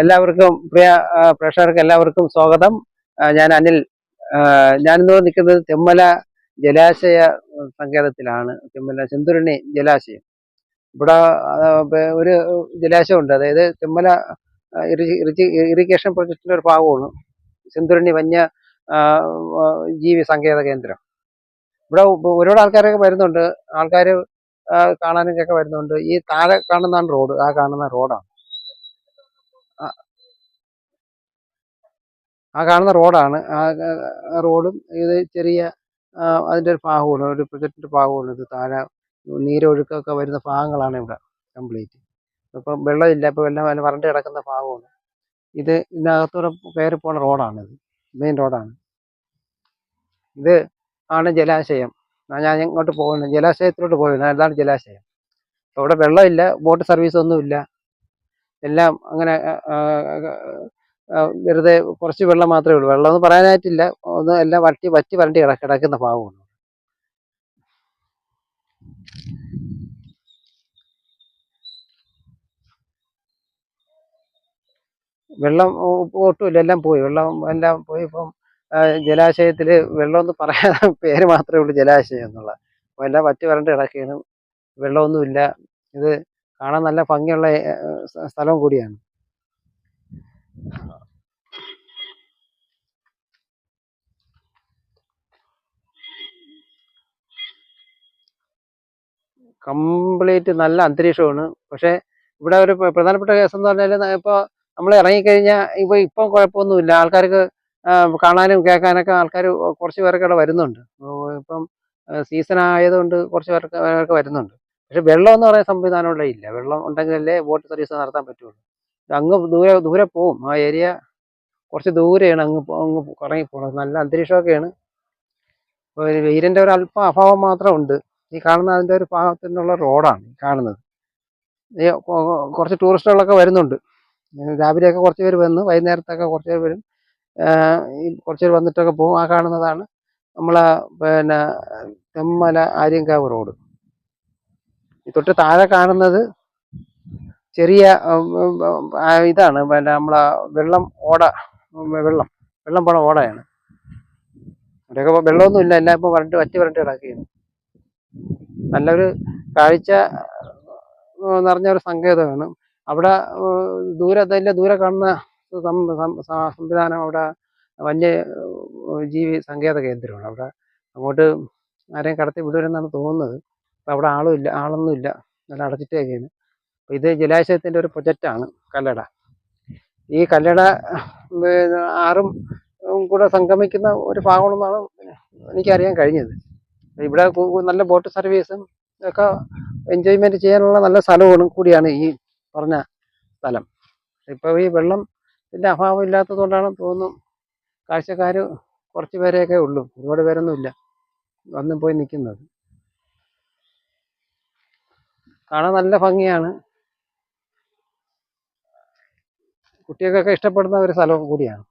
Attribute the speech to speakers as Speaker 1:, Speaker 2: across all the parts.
Speaker 1: എല്ലാവർക്കും പ്രിയ പ്രേക്ഷകർക്ക് എല്ലാവർക്കും സ്വാഗതം. ഞാൻ അനിൽ. ഞാനിന്ന് നിൽക്കുന്നത് തെമ്മല ജലാശയ സങ്കേതത്തിലാണ്. തെമ്മല ചെന്തുരണി ജലാശയം. ഇവിടെ ഒരു ജലാശയം ഒരു ജലാശയമുണ്ട്. അതായത് തെമ്മല ഇറിഗേഷൻ പ്രൊജക്ടിന്റെ ഒരു ഭാഗമാണ്. ചെന്തുരണി വന്യ ജീവി സങ്കേത കേന്ദ്രം. ഇവിടെ ഒരുപാട് ആൾക്കാരൊക്കെ വരുന്നുണ്ട്. ആൾക്കാർ കാണാനൊക്കെ വരുന്നുണ്ട്. ഈ താഴെ കാണുന്നതാണ് റോഡ്. ആ കാണുന്ന റോഡാണ്. ആ കാണുന്ന റോഡാണ്. ആ റോഡും ഇത് ചെറിയ അതിന്റെ ഒരു ഭാഗമാണ് ഒരു പ്രൊജക്റ്റിന്റെ ഭാഗമാണ് ഇത് താഴെ നീരൊഴുക്കൊക്കെ വരുന്ന ഭാഗങ്ങളാണ് ഇവിടെ കംപ്ലീറ്റ്. ഇപ്പം വെള്ളമില്ല. ഇപ്പം വെള്ളം വരണ്ട് കിടക്കുന്ന ഭാഗമാണ് ഇത് ഇതിനകത്തൂടെ കയറി പോണ റോഡാണ് ഇത്. മെയിൻ റോഡാണ്. ഇത് ആണ് ജലാശയം. ഞാൻ ഇങ്ങോട്ട് പോകുന്നത് ജലാശയത്തിലോട്ട് പോയിരുന്നു. അതാണ് ജലാശയം. ഇവിടെ വെള്ളമില്ല. ബോട്ട് സർവീസ് ഒന്നുമില്ല എല്ലാം അങ്ങനെ വെറുതെ കുറച്ച് വെള്ളം മാത്രമേ ഉള്ളൂ. വെള്ളം ഒന്നും പറയാനായിട്ടില്ല. ഒന്ന് എല്ലാം വറ്റി വറ്റി വരണ്ടി കിട കിടക്കുന്ന ഭാഗമാണ് വെള്ളം ഒട്ടുമില്ല. എല്ലാം പോയി. വെള്ളം എല്ലാം പോയി. ഇപ്പം ജലാശയത്തിൽ വെള്ളമൊന്നും പറയാൻ പേര് മാത്രമേ ഉള്ളൂ ജലാശയം എന്നുള്ള. അപ്പോൾ എല്ലാം വറ്റി വരണ്ട് കിടക്കുകയാണ്. വെള്ളമൊന്നുമില്ല. ഇത് കാണാൻ നല്ല ഭംഗിയുള്ള സ്ഥലം കൂടിയാണ്. കംപ്ലീറ്റ് നല്ല അന്തരീക്ഷമാണ്. പക്ഷെ ഇവിടെ ഒരു പ്രധാനപ്പെട്ട കേസ് എന്ന് പറഞ്ഞാൽ ഇപ്പോൾ നമ്മൾ ഇറങ്ങിക്കഴിഞ്ഞാൽ ഇപ്പോൾ ഇപ്പം കുഴപ്പമൊന്നുമില്ല. ആൾക്കാർക്ക് കാണാനും കേൾക്കാനൊക്കെ ആൾക്കാർ കുറച്ച് പേരൊക്കെ ഇവിടെ വരുന്നുണ്ട്. ഇപ്പം സീസൺ ആയതുകൊണ്ട് കുറച്ച് പേർക്ക് പേരൊക്കെ വരുന്നുണ്ട്. പക്ഷെ വെള്ളം എന്ന് പറയുന്ന സംവിധാനം ഇവിടെ ഇല്ല. വെള്ളം ഉണ്ടെങ്കിലല്ലേ ബോട്ട് സർവീസ് നടത്താൻ പറ്റുള്ളൂ. അങ്ങ് ദൂരെ ദൂരെ പോവും. ആ ഏരിയ കുറച്ച് ദൂരെയാണ് അങ്ങ് അങ്ങ് കറങ്ങി പോകണം നല്ല അന്തരീക്ഷമൊക്കെയാണ്. അപ്പോൾ ഒരു വെയിലിന്റെ ഒരു അല്പം അഭാവം മാത്രം ഉണ്ട്. ഈ കാണുന്ന അതിന്റെ ഒരു ഭാഗത്തിനുള്ള റോഡാണ് കാണുന്നത്. ഈ കുറച്ച് ടൂറിസ്റ്റുകളൊക്കെ വരുന്നുണ്ട്. രാവിലെയൊക്കെ കുറച്ച് പേര് വന്ന് വൈകുന്നേരത്തൊക്കെ കുറച്ച് പേര് വരും. കുറച്ച് പേര് വന്നിട്ടൊക്കെ പോകും ആ കാണുന്നതാണ് നമ്മളെ പിന്നെ തെമ്മല ആര്യങ്കാവ് റോഡ്. തൊട്ട് താഴെ കാണുന്നത് ചെറിയ ഇതാണ്. പിന്നെ നമ്മളെ വെള്ളം ഓട വെള്ളം വെള്ളം പോണ ഓടയാണ്. അവിടെയൊക്കെ വെള്ളമൊന്നും ഇല്ല. എല്ലാം ഇപ്പോൾ വരണ്ട് വറ്റി വരണ്ട് കിടക്കുകയാണ്. നല്ലൊരു കാഴ്ച നിറഞ്ഞ ഒരു സങ്കേതമാണ്. അവിടെ ദൂരെ തന്നെ ദൂരെ കാണുന്ന സംവിധാനം അവിടെ വന്യ ജീവി സങ്കേത കേന്ദ്രമാണ്. അവിടെ അങ്ങോട്ട് ആരെയും കടത്തി വിടുവരെന്നാണ് തോന്നുന്നത്. അപ്പം അവിടെ ആളും ഇല്ല ആളൊന്നും ഇല്ല. നല്ല അടച്ചിട്ടൊക്കെയാണ്. അപ്പോൾ ഇത് ജലാശയത്തിന്റെ ഒരു പ്രൊജക്റ്റാണ് കല്ലട. ഈ കല്ലട ആറും കൂടെ സംഗമിക്കുന്ന ഒരു ഭാഗമാണെന്നാണ് എനിക്കറിയാൻ കഴിഞ്ഞത്. ഇവിടെ നല്ല ബോട്ട് സർവീസും ഒക്കെ എൻജോയ്മെന്റ് ചെയ്യാനുള്ള നല്ല സ്ഥലവും കൂടിയാണ് ഈ പറഞ്ഞ സ്ഥലം. ഇപ്പോൾ ഈ വെള്ളത്തിന്റെ അഭാവം ഇല്ലാത്തത് കൊണ്ടാണ് തോന്നുന്നു കാഴ്ചക്കാർ കുറച്ച് പേരെയൊക്കെ ഉള്ളൂ. ഒരുപാട് പേരൊന്നും ഇല്ല വന്നും പോയി നിൽക്കുന്നത് കാണാൻ നല്ല ഭംഗിയാണ്. കുട്ടികൾക്കൊക്കെ ഇഷ്ടപ്പെടുന്ന ഒരു സ്ഥലം കൂടിയാണ്.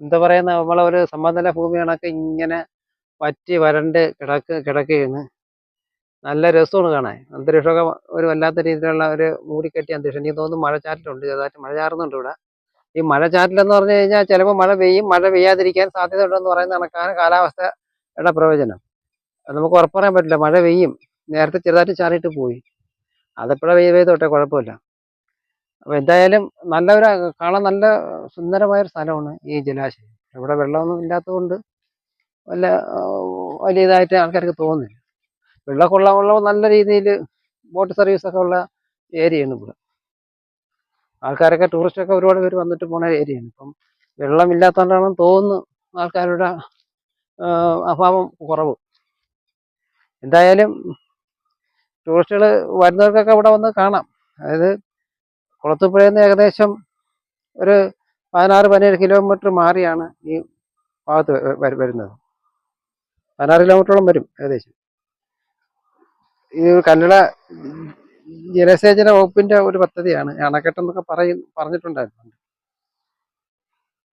Speaker 1: എന്താ പറയുന്ന നമ്മളെ ഒരു സമതല ഭൂമി കണക്ക് ഇങ്ങനെ വറ്റി വരണ്ട് കിടക്ക് കിടക്കുകയാണ്. നല്ല രസമാണ് കാണാൻ. അന്തരീക്ഷമൊക്കെ ഒരു വല്ലാത്ത രീതിയിലുള്ള ഒരു മൂടിക്കെട്ടിയ അന്തരീക്ഷം. എനിക്ക് തോന്നുന്നു മഴ ചാറ്റലുണ്ട്. ചെറുതായിട്ട് മഴ ചാറുന്നുണ്ട് ഇവിടെ. ഈ മഴ ചാറ്റലെന്ന് പറഞ്ഞു കഴിഞ്ഞാൽ ചിലപ്പോൾ മഴ പെയ്യും മഴ പെയ്യാതിരിക്കാൻ സാധ്യത ഉണ്ടെന്ന് പറയുന്ന കണക്കാണ് കാലാവസ്ഥയുടെ പ്രവചനം. നമുക്ക് ഉറപ്പ് പറയാൻ പറ്റില്ല. മഴ പെയ്യും. നേരത്തെ ചെറുതായിട്ട് ചാറിയിട്ട് പോയി. അതെപ്പോഴാണ് പെയ്ത് പെയ്തോട്ടെ കുഴപ്പമില്ല. അപ്പോൾ എന്തായാലും നല്ല ഒരു കാണാൻ നല്ല സുന്ദരമായൊരു സ്ഥലമാണ് ഈ ജലാശയം. ഇവിടെ വെള്ളമൊന്നും ഇല്ലാത്തതുകൊണ്ട് വല്ല വലിയ ഇതായിട്ട് ആൾക്കാർക്ക് തോന്നുന്നില്ല വെള്ളമൊക്കെ കൊള്ളാമുള്ള നല്ല രീതിയിൽ ബോട്ട് സർവീസൊക്കെ ഉള്ള ഏരിയയാണ് ഇവിടെ. ആൾക്കാരൊക്കെ ടൂറിസ്റ്റൊക്കെ ഒരുപാട് പേര് വന്നിട്ട് പോണ ഏരിയയാണ്. ഇപ്പം വെള്ളമില്ലാത്തതുകൊണ്ടാണെന്ന് തോന്നുന്നു ആൾക്കാരുടെ അഭാവം കുറവ്. എന്തായാലും ടൂറിസ്റ്റുകൾ വരുന്നവർക്കൊക്കെ ഇവിടെ വന്ന് കാണാം. അതായത് കുളത്തുപുഴയിൽ നിന്ന് ഏകദേശം ഒരു പതിനാറ് പതിനേഴ് കിലോമീറ്റർ മാറിയാണ് ഈ ഭാഗത്ത് വരുന്നത്. പതിനാറ് കിലോമീറ്ററോളം വരും ഏകദേശം. ഈ കന്നഡ ജലസേചന വകുപ്പിന്റെ ഒരു പദ്ധതിയാണ്. അണക്കെട്ട് അണക്കെട്ടെന്നൊക്കെ പറയും പറഞ്ഞിട്ടുണ്ടായിരുന്നു.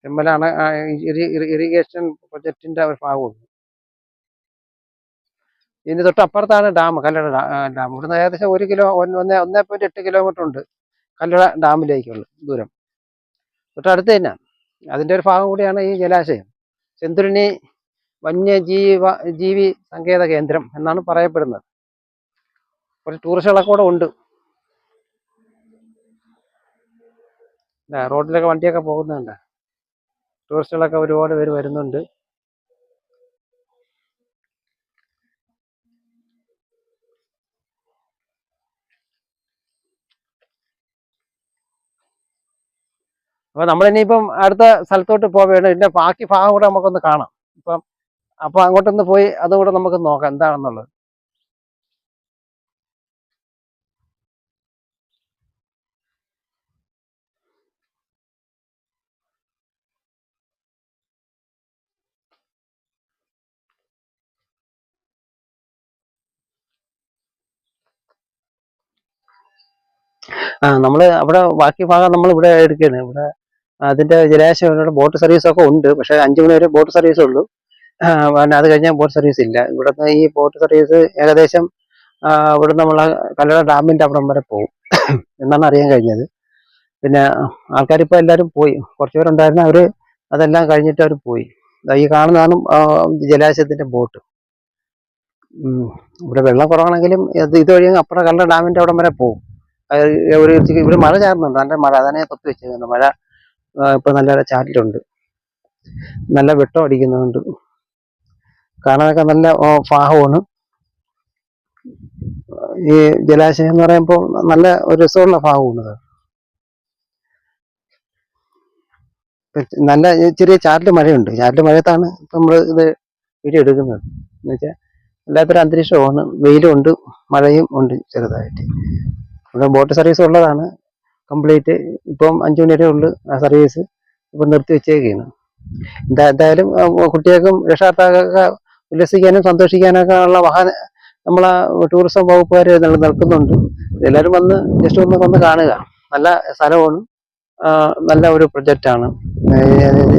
Speaker 1: തെമ്മലാണ് ഇറിഗേഷൻ പ്രൊജക്റ്റിന്റെ ഒരു ഭാഗമുണ്ട് ഇതിന് തൊട്ടപ്പുറത്താണ് ഡാം കല്ലട ഡാം ഇവിടെ ഡാം. ഇവിടുന്ന് ഏകദേശം ഒരു കിലോ ഒന്ന് ഒന്ന് പോയിന്റ് എട്ട് കിലോമീറ്റർ ഉണ്ട് കല്ലട ഡാമിലേക്കുള്ള ദൂരം. തൊട്ടടുത്ത് തന്നെ. അതിന്റെ ഒരു ഭാഗം കൂടിയാണ് ഈ ജലാശയം. ചെന്തുരുണി വന്യജീവ ജീവി സങ്കേത കേന്ദ്രം എന്നാണ് പറയപ്പെടുന്നത്. കുറച്ച് ടൂറിസ്റ്റുകളൊക്കെ കൂടെ ഉണ്ട്. റോഡിലൊക്കെ വണ്ടിയൊക്കെ പോകുന്നുണ്ട്. ടൂറിസ്റ്റുകളൊക്കെ ഒരുപാട് പേര് വരുന്നുണ്ട്. അപ്പൊ നമ്മൾ ഇനിയിപ്പം അടുത്ത സ്ഥലത്തോട്ട് പോവുകയാണ് ഇതിന്റെ ബാക്കി ഭാഗം കൂടെ നമുക്കൊന്ന് കാണാം. ഇപ്പം അപ്പൊ അങ്ങോട്ടൊന്ന് പോയി അതുകൂടെ നമുക്ക് നോക്കാം എന്താണെന്നുള്ളത്. ആ നമ്മൾ അവിടെ ബാക്കി ഭാഗം നമ്മൾ ഇവിടെ എടുക്കുകയാണ് ഇവിടെ അതിന്റെ ജലാശയം ബോട്ട് സർവീസ് ഒക്കെ ഉണ്ട്. പക്ഷെ അഞ്ചു മണി വരെ ബോട്ട് സർവീസ് ഉള്ളൂ. പിന്നെ അത് കഴിഞ്ഞാൽ ബോട്ട് സർവീസ് ഇല്ല. ഇവിടുന്ന് ഈ ബോട്ട് സർവീസ് ഏകദേശം ഇവിടെ നമ്മളെ കല്ലട ഡാമിന്റെ അവിടം വരെ പോകും എന്നാണ് അറിയാൻ കഴിഞ്ഞത്. പിന്നെ ആൾക്കാർ ഇപ്പൊ എല്ലാവരും പോയി. കുറച്ച് പേരുണ്ടായിരുന്നു അവർ അതെല്ലാം കഴിഞ്ഞിട്ട് അവർ പോയി. ഈ കാണുന്നതാണ് ജലാശയത്തിന്റെ ബോട്ട്. ഇവിടെ വെള്ളം കുറവാണെങ്കിലും ഇത് ഇതുവഴി അപ്പുറം കല്ലട ഡാമിന്റെ അവിടം വരെ പോകും ഒരു ഇവിടെ മഴ ചാറുന്നുണ്ട്. നല്ല മഴ. ഞാൻ തൊത്ത് വെച്ചേക്കുന്നത് മഴ ഇപ്പൊ നല്ല ചാറ്റിലുണ്ട് നല്ല വെട്ടം അടിക്കുന്നുണ്ട്. കാണാനൊക്കെ നല്ല ഫാഹമാണ്. ഈ ജലാശയം എന്ന് പറയുമ്പോൾ നല്ല ഒരു രസമുള്ള ഭാഗമാണ് നല്ല ചെറിയ ചാറ്റൽ മഴയുണ്ട്. ചാറ്റൽ മഴയത്താണ് ഇപ്പൊ നമ്മൾ ഇത് വീഡിയോ എടുക്കുന്നത്. എന്ന് വെച്ചാൽ വല്ലാത്തൊരു അന്തരീക്ഷമാണ്. വെയിലും ഉണ്ട് മഴയും ഉണ്ട് ചെറുതായിട്ട്. ഇവിടെ ബോട്ട് സർവീസ് ഉള്ളതാണ്. കംപ്ലീറ്റ് ഇപ്പം അഞ്ചു മണി വരെ ഉള്ളു ആ സർവീസ് ഇപ്പം നിർത്തി വെച്ചേക്കാണ് എന്താ എന്തായാലും കുട്ടികൾക്കും രക്ഷാർത്ഥാക്കൊക്കെ ഉല്ലസിക്കാനും സന്തോഷിക്കാനൊക്കെ ഉള്ള വാഹന നമ്മളെ ടൂറിസം വകുപ്പുകാർ നിൽക്കുന്നുണ്ട് എല്ലാവരും വന്ന് ജസ്റ്റ് ഒന്ന് വന്ന് കാണുക. നല്ല സ്ഥലമാണ്. നല്ല ഒരു പ്രൊജക്റ്റാണ്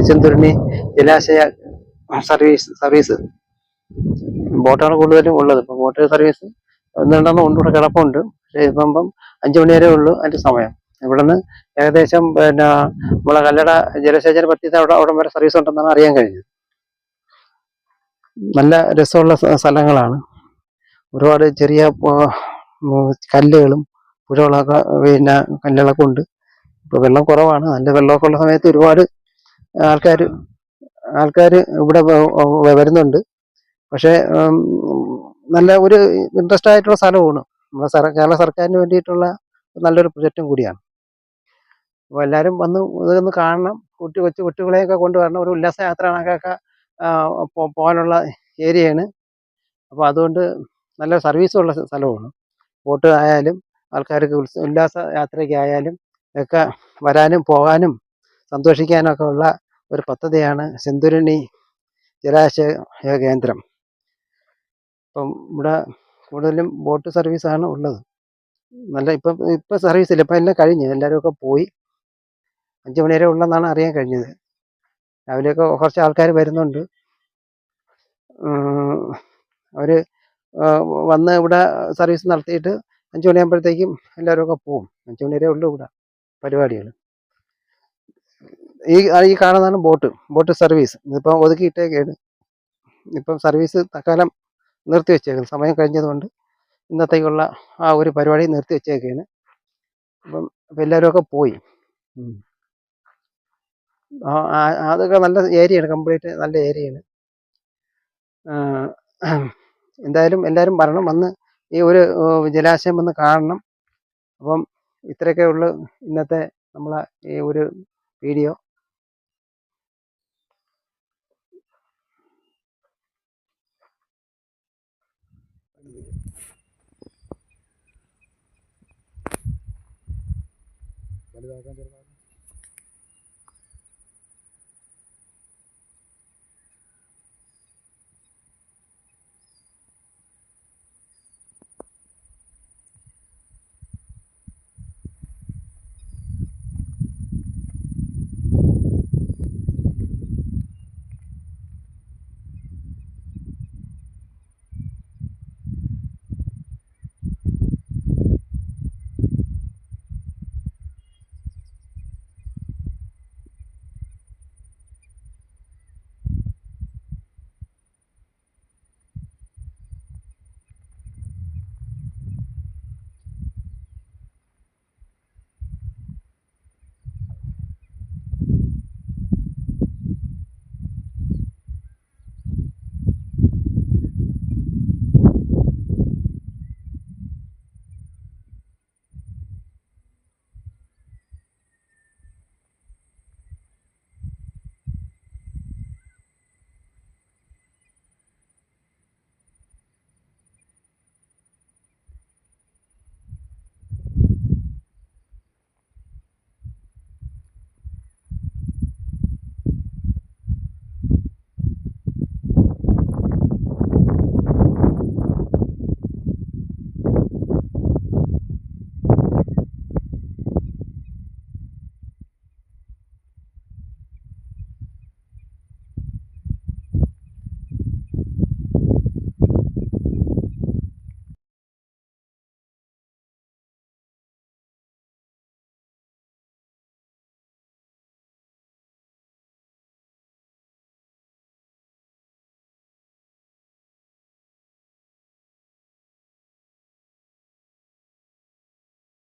Speaker 1: ചെന്തുരുണി ജലാശയ സർവീസ് സർവീസ് ബോട്ടാണ് കൂടുതലും ഉള്ളത്. ഇപ്പം ബോട്ട് സർവീസ് ഒന്നുണ്ടെന്ന് കൊണ്ടുകൂടെ കിടപ്പുണ്ട്. ഇപ്പം അഞ്ചു മണി വരെ ഉള്ളൂ അതിന്റെ സമയം. ഇവിടുന്ന് ഏകദേശം പിന്നെ നമ്മളെ കല്ലട ജലസേചന പദ്ധതി അവിടെ അവിടെ വരെ സർവീസ് ഉണ്ടെന്നാണ് അറിയാൻ കഴിഞ്ഞത്. നല്ല രസമുള്ള സ്ഥ- സ്ഥലങ്ങളാണ്. ഒരുപാട് ചെറിയ കല്ലുകളും പുഴകളൊക്കെ പിന്നെ കല്ലുകളൊക്കെ ഉണ്ട്. ഇപ്പൊ വെള്ളം കുറവാണ്. നല്ല വെള്ളമൊക്കെ ഉള്ള സമയത്ത് ഒരുപാട് ആൾക്കാർ ആൾക്കാർ ഇവിടെ വരുന്നുണ്ട്. പക്ഷേ നല്ല ഒരു ഇൻട്രസ്റ്റ് ആയിട്ടുള്ള സ്ഥലമാണ്. നമ്മുടെ സർ കേരള സർക്കാരിന് വേണ്ടിയിട്ടുള്ള നല്ലൊരു പ്രൊജക്റ്റും കൂടിയാണ്. അപ്പോൾ എല്ലാവരും വന്ന് ഇതൊന്ന് കാണണം. കുട്ടി കൊച്ചു കുട്ടികളെയൊക്കെ കൊണ്ടുവരണം. ഒരു ഉല്ലാസയാത്ര കണക്കൊക്കെ പോകാനുള്ള ഏരിയയാണ്. അപ്പോൾ അതുകൊണ്ട് നല്ല സർവീസുള്ള സ്ഥ- സ്ഥലമാണ്. ബോട്ട് ആയാലും ആൾക്കാർക്ക് ഉത്സ ഉല്ലാസ യാത്രയ്ക്കായാലും ഒക്കെ വരാനും പോകാനും സന്തോഷിക്കാനൊക്കെ ഉള്ള ഒരു പദ്ധതിയാണ് സിന്ധുരണി ജലാശയ കേന്ദ്രം. ഇപ്പം ഇവിടെ കൂടുതലും ബോട്ട് സർവീസാണ് ഉള്ളത്. നല്ല ഇപ്പം ഇപ്പം സർവീസ് ഇല്ല ഇപ്പം എല്ലാം കഴിഞ്ഞ്. എല്ലാവരും ഒക്കെ പോയി. അഞ്ച് മണി വരെ ഉള്ളെന്നാണ് അറിയാൻ കഴിഞ്ഞത്. രാവിലെയൊക്കെ കുറച്ച് ആൾക്കാർ വരുന്നുണ്ട്. അവർ വന്ന് ഇവിടെ സർവീസ് നടത്തിയിട്ട് അഞ്ച് മണിയാകുമ്പോഴത്തേക്കും എല്ലാവരും ഒക്കെ പോകും അഞ്ച് മണി വരെ ഉള്ളൂ ഇവിടെ പരിപാടികൾ ഈ ഈ കാണുന്നതാണ് ബോട്ട്. Boat service. ഇതിപ്പം ഒതുക്കിയിട്ടേക്കാണ് ഇപ്പം സർവീസ് തൽക്കാലം നിർത്തി വെച്ചേക്കുന്നു. സമയം കഴിഞ്ഞതുകൊണ്ട് ഇന്നത്തേക്കുള്ള ആ ഒരു പരിപാടി നിർത്തി വെച്ചേക്കാണ് അപ്പം അപ്പം എല്ലാവരും ഒക്കെ പോയി അതൊക്കെ നല്ല ഏരിയയാണ്. കംപ്ലീറ്റ് നല്ല ഏരിയയാണ്. എന്തായാലും എല്ലാവരും വരണം. വന്ന് ഈ ഒരു ജലാശയം വന്ന് കാണണം. അപ്പം ഇത്രയൊക്കെ ഉള്ളു ഇന്നത്തെ നമ്മളെ ഈ ഒരു വീഡിയോ.
Speaker 2: വലുതാക്കാൻ ചെറുതാക്കാൻ